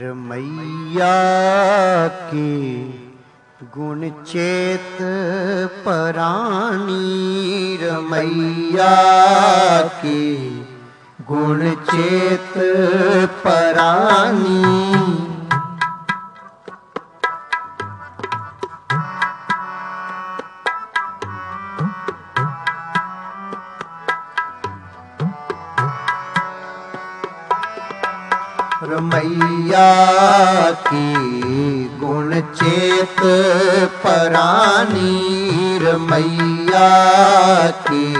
ਫਿਰ ਮਈਆ ਕੀ ਗੁਣ ਚੇਤ ਪਰਾਨੀ ਰਮਈਆ ਕੀ ਗੁਣ ਚੇਤ ਪਰਾਨੀ ਗੁਰ ਮਈਆ ਕੀ ਗੁਣ ਚੇਤ ਪਰਾਨੀ ਰਮਈਆ ਕੀ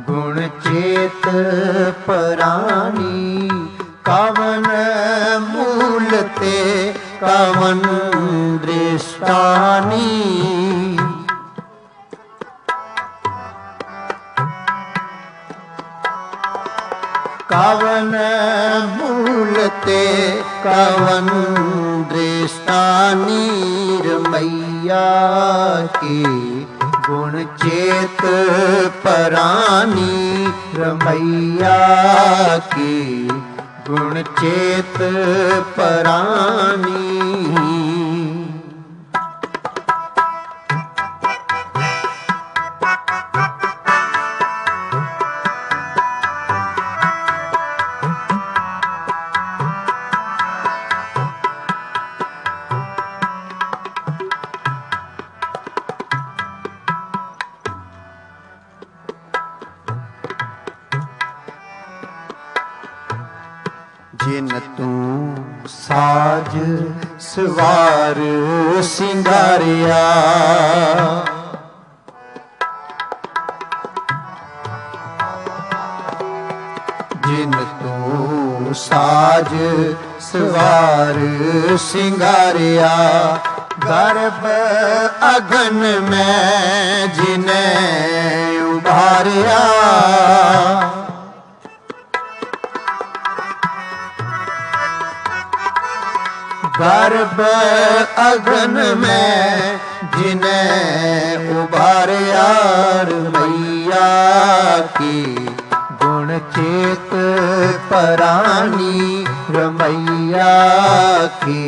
ਗੁਣ ਚੇਤ ਪਰਾਨੀ ਕਵਨ ਮੂਲ ਤੇ ਕਵਨ ਦ੍ਰਿਸ਼ਟਾਨੀ कवन मूलते कवन दृष्टानी रमैया की गुण चेत परानी रमैया की गुण चेत परानी ਜਿਨ ਤੂੰ ਸਾਜ ਸਵਾਰ ਸਿੰਗਾਰਿਆ। ਜਿਨ ਤੂੰ ਸਾਜ ਸਵਾਰ ਸਿੰਗਾਰਿਆ, ਗਰਭ ਅਗਨ ਮੈਂ ਜਿਨੇ ਉਭਾਰਿਆ। गर्भ अगन में जिन्हें उबारिया मैया की गुण चेत परानी रमैया की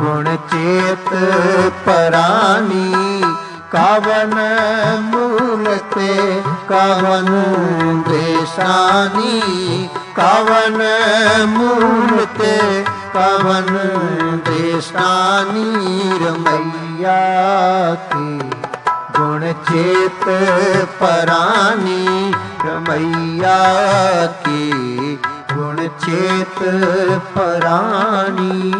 गुण चेत परानी कावन मूल ते कावन देशानी कावन मूल ते कवन देशानी रमैया की गुण चेत परानी रमैया की गुण चेत परानी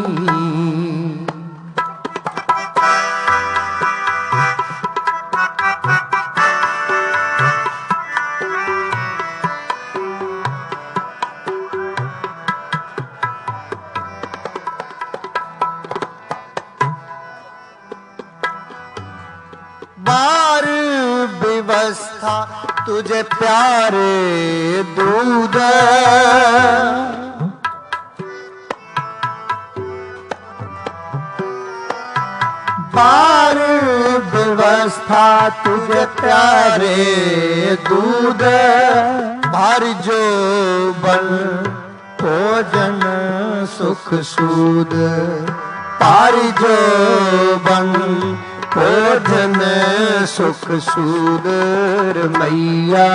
ਤੁਝੇ ਪਿਆਰੇ ਦੂਦ ਪਾਰ ਵਿਵਸਥਾ ਤੁਝੇ ਪਿਆਰੇ ਦੂਦ ਭਰ ਜੋ ਬਨ ਭੋਜਨ ਸੁਖ ਸੂਦ ਪਾਰ ਜੋ ਬਨ भोजन सुख सूदर मैया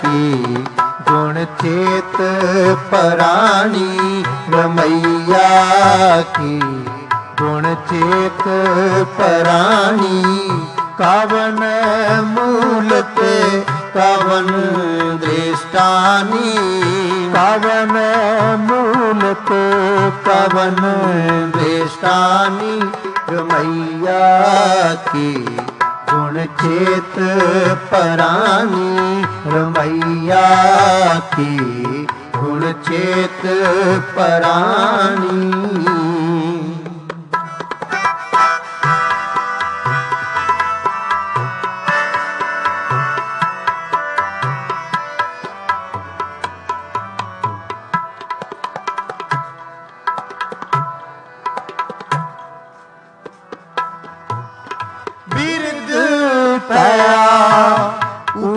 की गुण चेत परानी रमैया की गुण चेत परानी कवन मूल ते कवन दृष्टानी कवन मूल ते कवन दृष्टानी ਰਮਈਆ ਕੀ ਗੁਣ ਚੇਤ ਪਰਾਨੀ? ਰਮਈਆ ਕੀ ਗੁਣ ਚੇਤ ਪਰਾਨੀ?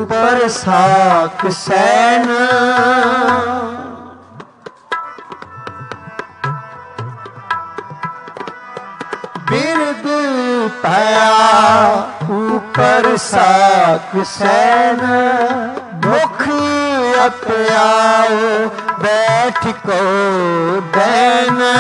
ਬਰਸਾਖ ਸੈਨ। ਬਿਰਦ ਪਿਆ ਉਪਰ ਸਾਖ ਸੈਨ। ਮੁਖ ਅਪਿਆਉ ਬੈਠ ਕੋ ਬੈਨਾ।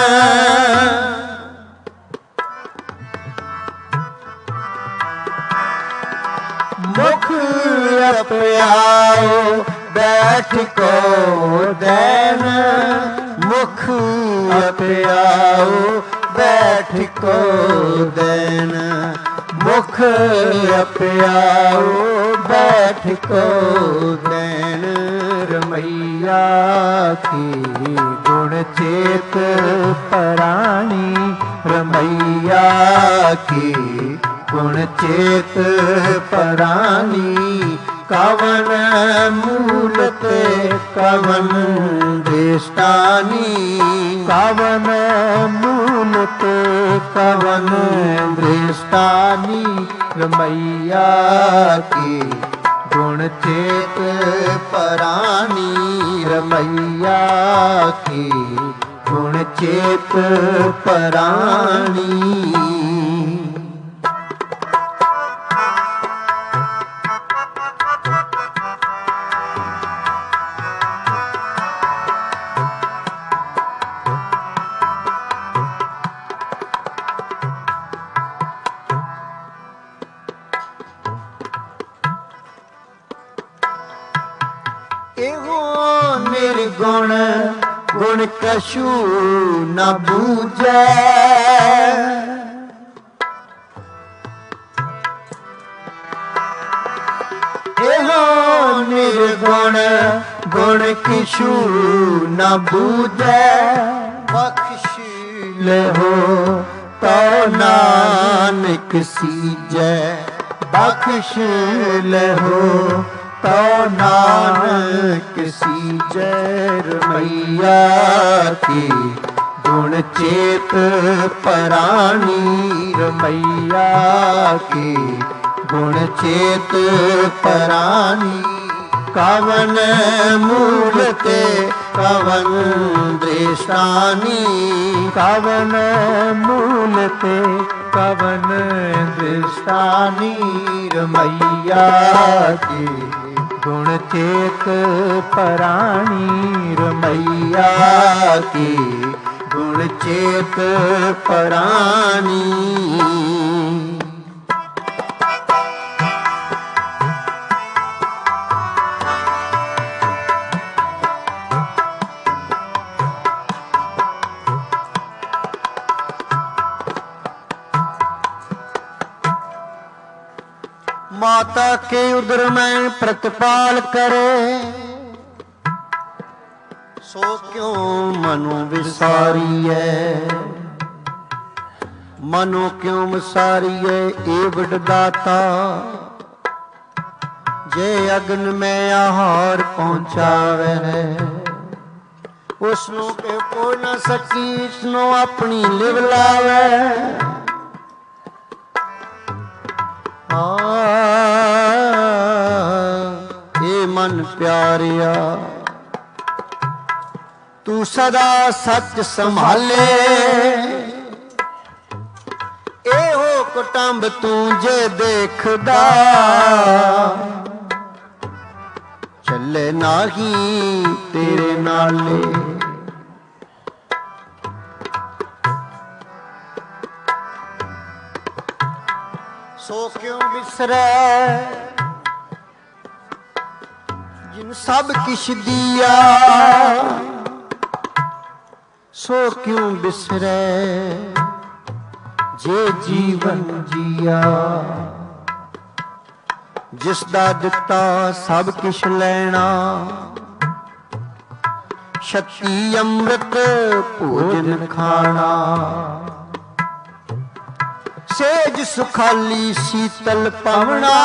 ਅਪਿਆਓ ਬੈਠ ਕੋ ਦੈਨ। ਮੁਖ ਅਪਿਆਓ ਬੈਠ ਕੋ ਦੈਨ। ਮੁਖ ਅਪਿਆਓ ਬੈਠ ਕੋ ਦੈਨ। ਰਮਈਆ ਕੀ ਗੁਣ ਚੇਤ ਪਰਾਣੀ, ਰਮਈਆ ਕੀ ਗੁਣ ਚੇਤ ਪਰਾਨੀ ਕਵਨ ਮੂਲਤ, ਕਵਨ ਦ੍ਰਿਸ਼ਟਾਨੀ। ਕਵਨ ਮੂਲਤ, ਕਵਨ ਦ੍ਰਿਸ਼ਟਾਨੀ। ਰਮਈਆ ਕੀ ਗੁਣ ਚੇਤ ਪਰਾਨੀ। ਰਮਈਆ ਕੀ ਗੁਣ ਚੇਤ ਪਰਾਨੀ। ਇਹੋ ਨਿਰਗੁਣ ਗੁਣ ਕਛੂ ਨ ਬੂਝੈ। ਇਹੋ ਨਿਰਗੁਣ ਗੁਣ ਕਿਛੂ ਨ ਬੂਝੈ। ਬਖਸ਼ ਲਹੋ ਤੋ ਨਾਨਕ ਸੀਜੈ। ਬਖਸ਼ ਲਹੋ ਤੋ ਨਾਨਕ ਸੀਜੈ ਰਮਈਆ ਕੀ ਗੁਣ ਚੇਤ ਪਰਾਣੀ ਰਮਈਆ ਕੀ ਗੁਣ ਚੇਤ ਪਰਾਣੀ ਕਵਨ ਮੂਲ ਤੇ ਕਵਨ ਦ੍ਰਿਸ਼ਾਨੀ ਕਵਨ ਮੂਲ ਤੇ ਕਵਨ ਦ੍ਰਿਸ਼ਾਨੀ ਰਮਈਆ ਕੀ ਗੁਣ ਚੇਤ ਪਰਾਣੀ ਰਮਈਆ ਕੀ ਗੁਣ ਚੇਤ ਪਰਾਣੀ। ਮਾਤਾ ਕੇ ਉਦਰ ਮੈਂ ਪ੍ਰਤਪਾਲ ਕਰੇ। ਸੋ ਕਿਉ ਮਨੁ ਵਿਸਾਰੀਐ? ਮਨੁ ਕਿਉ ਵਿਸਾਰੀਐ ਏ ਵਡ ਜੇ ਅਗਨ ਮੈਂ ਆਹਾਰ ਪਹੁੰਚਾਵੇ ਉਸ ਨੂੰ ਕਿ ਕੋ ਨਾ ਸਕੀ ਇਸ ਨੂੰ ਆਪਣੀ ਲਿਵ ਲਾਵੇ? ਪਿਆਰਿਆ, ਤੂੰ ਸਦਾ ਸੱਚ ਸੰਭਾਲੇ। ਇਹੋ ਕੁਟੰਬ ਤੂੰ ਜੇ ਦੇਖਦਾ, ਚੱਲੇ ਨਾਹੀ ਤੇਰੇ ਨਾਲੇ। ਸੋ ਕਿਉਂ ਬਿਸਰੈ? ਜਿਨ ਸਭ ਕਿਛ ਦੀਆ। ਸੋ ਕਿਉਂ ਬਿਸਰੈ? ਜੇ ਜੀਵਨ ਜੀਆ। ਜਿਸ ਦਾ ਦਿੱਤਾ ਸਭ ਕਿਛ ਲੈਣਾ। ਸ਼ਕਤੀ ਅੰਮ੍ਰਿਤ ਭੋਜਨ ਖਾਣਾ। ਸੇਜ ਸੁਖਾਲੀ ਸੀਤਲ ਪਵਣਾ।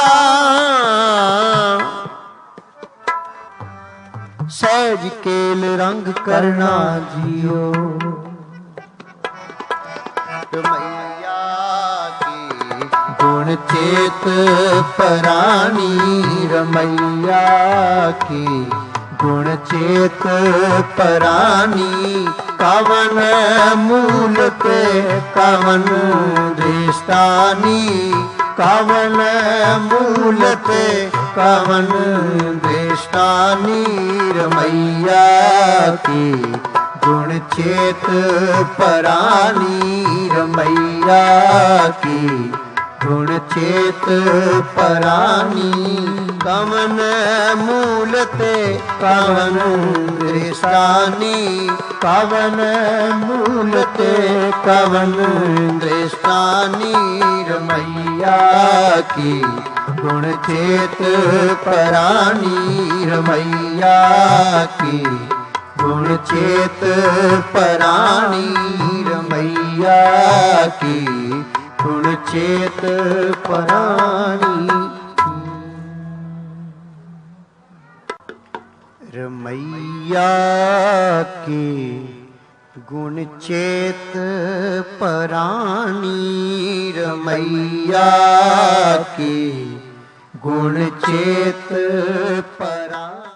ਸਹਿਜ ਕੇਲ ਰੰਗ ਕਰਨਾ ਜੀਓ। ਤੁਮਈਆ ਕੀ ਗੁਣ ਚੇਤ ਪਰਾਣੀ ਰਮਈਆ ਕੀ। ਗੁਣ ਚੇਤ ਪਰਾਣੀ ਕਵਨ ਮੂਲ ਤੇ ਕਵਨ ਦ੍ਰਿਸ਼ਟਾਨੀ। ਕਵਨ ਮੂਲ ਤੇ ਕਵਨ ਦ੍ਰਿਸ਼ਟਾਨੀ ਰਮਈਆ ਕੀ ਗੁਣ ਚੇਤ ਪਰਾਨੀ ਰਮਈਆ ਕੀ ਗੁਣ ਚੇਤ ਪਰਾਨੀ ਕਵਨ ਮੂਲ ਤੇ ਕਵਨ ਦ੍ਰਿਸ਼ਟਾਨੀ, ਕਵਨ ਮੂਲ ਤੇ ਕਵਨ ਦ੍ਰਿਸ਼ਟਾਨੀ, ਰਮਈਆ ਕੀ? ਗੁਣ ਚੇਤ ਪਰਾਨੀ, ਰਮਈਆ ਕੀ? ਗੁਣ ਚੇਤ ਪਰਾਣੀ ਰਮਈਆ ਕੀ? ਗੁਣ ਚੇਤ ਪਰਾਣੀ। ਰਮਈਆ ਕੀ ਗੁਣ ਚੇਤ ਪਰਾਣੀ। ਰਮਈਆ ਕੀ ਗੁਣ ਚੇਤ ਪਰਾ